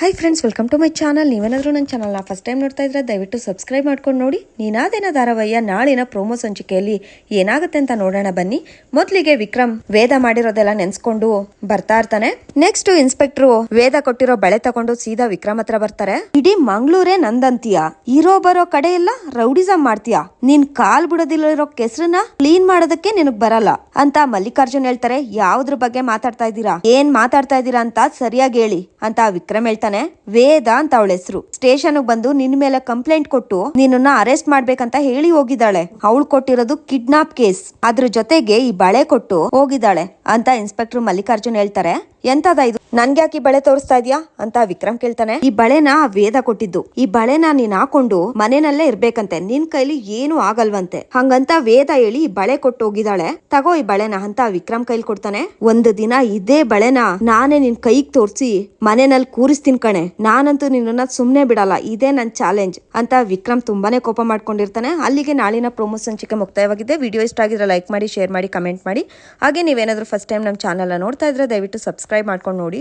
Hi friends welcome to my channel ನೀವೇನಾದರೂ ನನ್ನ ಚಾನಲ್ನ ಫಸ್ಟ್ ಟೈಮ್ ನೋಡ್ತಾ ಇದ್ರೆ ದಯವಿಟ್ಟು ಸಬ್ಸ್ಕ್ರೈಬ್ ಮಾಡ್ಕೊಂಡು ನೋಡಿ. ನೀನಾದೇನ ಧಾರಾವಾಹಿಯ, ನಾಳಿನ ಪ್ರೋಮೋ ಸಂಚಿಕೆಯಲ್ಲಿ ಏನಾಗುತ್ತೆ ಅಂತ ನೋಡೋಣ ಬನ್ನಿ. ಮೊದಲಿಗೆ ವಿಕ್ರಮ್, ವೇದ ಮಾಡಿರೋದೆಲ್ಲ ನೆನ್ಸ್ಕೊಂಡು ಬರ್ತಾ ಇರ್ತಾನೆ. ನೆಕ್ಸ್ಟ್ ಇನ್ಸ್ಪೆಕ್ಟರ್ ವೇದ ಕೊಟ್ಟಿರೋ ಬಳೆ ತಗೊಂಡು ಸೀದಾ ವಿಕ್ರಮ್ ಹತ್ರ ಬರ್ತಾರೆ. ಇಡೀ ಮಂಗ್ಳೂರೇ ನಂದಂತೀಯ? ಇರೋ ಬರೋ ಕಡೆ ಎಲ್ಲ ರೌಡಿಸಮ್ ಮಾಡ್ತೀಯ? ನೀನ್ ಕಾಲ್ ಬಿಡೋದಿಲ್ಲಿರೋ ಕೆಸರನ್ನ ಕ್ಲೀನ್ ಮಾಡೋದಕ್ಕೆ ನಿನಗ್ ಬರಲ್ಲ ಅಂತ ಮಲ್ಲಿಕಾರ್ಜುನ್ ಹೇಳ್ತಾರೆ. ಯಾವ್ದ್ರ ಬಗ್ಗೆ ಮಾತಾಡ್ತಾ ಇದ್ದೀರಾ? ಏನ್ ಮಾತಾಡ್ತಾ ಇದ್ದೀರಾ ಅಂತ ಸರಿಯಾಗಿ ಹೇಳಿ ಅಂತ ವಿಕ್ರಮ್ ಹೇಳ್ತಾನೆ, ವೇದ ಅಂತ ಅವಳ ಹೆಸರು. ಸ್ಟೇಷನ್ ಬಂದು ನಿನ್ ಮೇಲೆ ಕಂಪ್ಲೇಂಟ್ ಕೊಟ್ಟು ನಿನ್ನನ್ನ ಅರೆಸ್ಟ್ ಮಾಡ್ಬೇಕಂತ ಹೇಳಿ ಹೋಗಿದ್ದಾಳೆ. ಅವಳು ಕೊಟ್ಟಿರೋದು ಕಿಡ್ನಾಪ್ ಕೇಸ್. ಅದ್ರ ಜೊತೆಗೆ ಈ ಬಳೆ ಕೊಟ್ಟು ಹೋಗಿದ್ದಾಳೆ ಅಂತ ಇನ್ಸ್ಪೆಕ್ಟರ್ ಮಲ್ಲಿಕಾರ್ಜುನ್ ಹೇಳ್ತಾರೆ. ಎಂತದ ಇದು? ನನ್ಗ್ಯಾಕೆ ಈ ಬಳೆ ತೋರಿಸ್ತಾ ಇದ್ಯಾ? ಅಂತ ವಿಕ್ರಮ್ ಕೇಳ್ತಾನೆ. ಈ ಬಳೆನ ವೇದ ಕೊಟ್ಟಿದ್ದು. ಈ ಬಳೆನ ನೀನ್ ಹಾಕೊಂಡು ಮನೆಯಲ್ಲೇ ಇರ್ಬೇಕಂತೆ. ನಿನ್ ಕೈಲಿ ಏನು ಆಗಲ್ವಂತೆ. ಹಂಗಂತ ವೇದ ಹೇಳಿ ಈ ಬಳೆ ಕೊಟ್ಟು ಹೋಗಿದ್ದಾಳೆ. ತಗೋ ಈ ಬಳೆನ ಅಂತ ವಿಕ್ರಮ್ ಕೈಲಿ ಕೊಡ್ತಾನೆ. ಒಂದು ದಿನ ಇದೇ ಬಳೆನ ನಾನೇ ನಿನ್ ಕೈಗ್ ತೋರ್ಸಿ ಮನೆಯಲ್ಲಿ ಕೂರಿಸ್ತೀನಿ ಕಣೆ, ನಾನಂತೂ ನಿನ್ನನ್ನ ಸುಮ್ನೆ ಬಿಡಲ್ಲ, ಇದೇ ನನ್ನ ಚಾಲೆಂಜ್ ಅಂತ ವಿಕ್ರಮ್ ತುಂಬಾನೇ ಕೋಪ ಮಾಡ್ಕೊಂಡಿರ್ತಾನೆ. ಅಲ್ಲಿಗೆ ನಾಳಿನ ಪ್ರೊಮೋ ಸಂಚಿಕೆ ಮುಕ್ತಾಯವಾಗಿದೆ. ವಿಡಿಯೋ ಇಷ್ಟ ಆಗಿದ್ರೆ ಲೈಕ್ ಮಾಡಿ ಶೇರ್ ಮಾಡಿ ಕಮೆಂಟ್ ಮಾಡಿ. ಹಾಗೆ ನೀವೇನಾದರೂ ಫಸ್ಟ್ ಟೈಮ್ ನಮ್ಮ ಚಾನಲ್ ನೋಡ್ತಾ ಇದ್ರೆ ದಯವಿಟ್ಟು ಸಬ್ಸ್ಕ್ರೈಬ್ ಮಾಡ್ಕೊಂಡು ನೋಡಿ.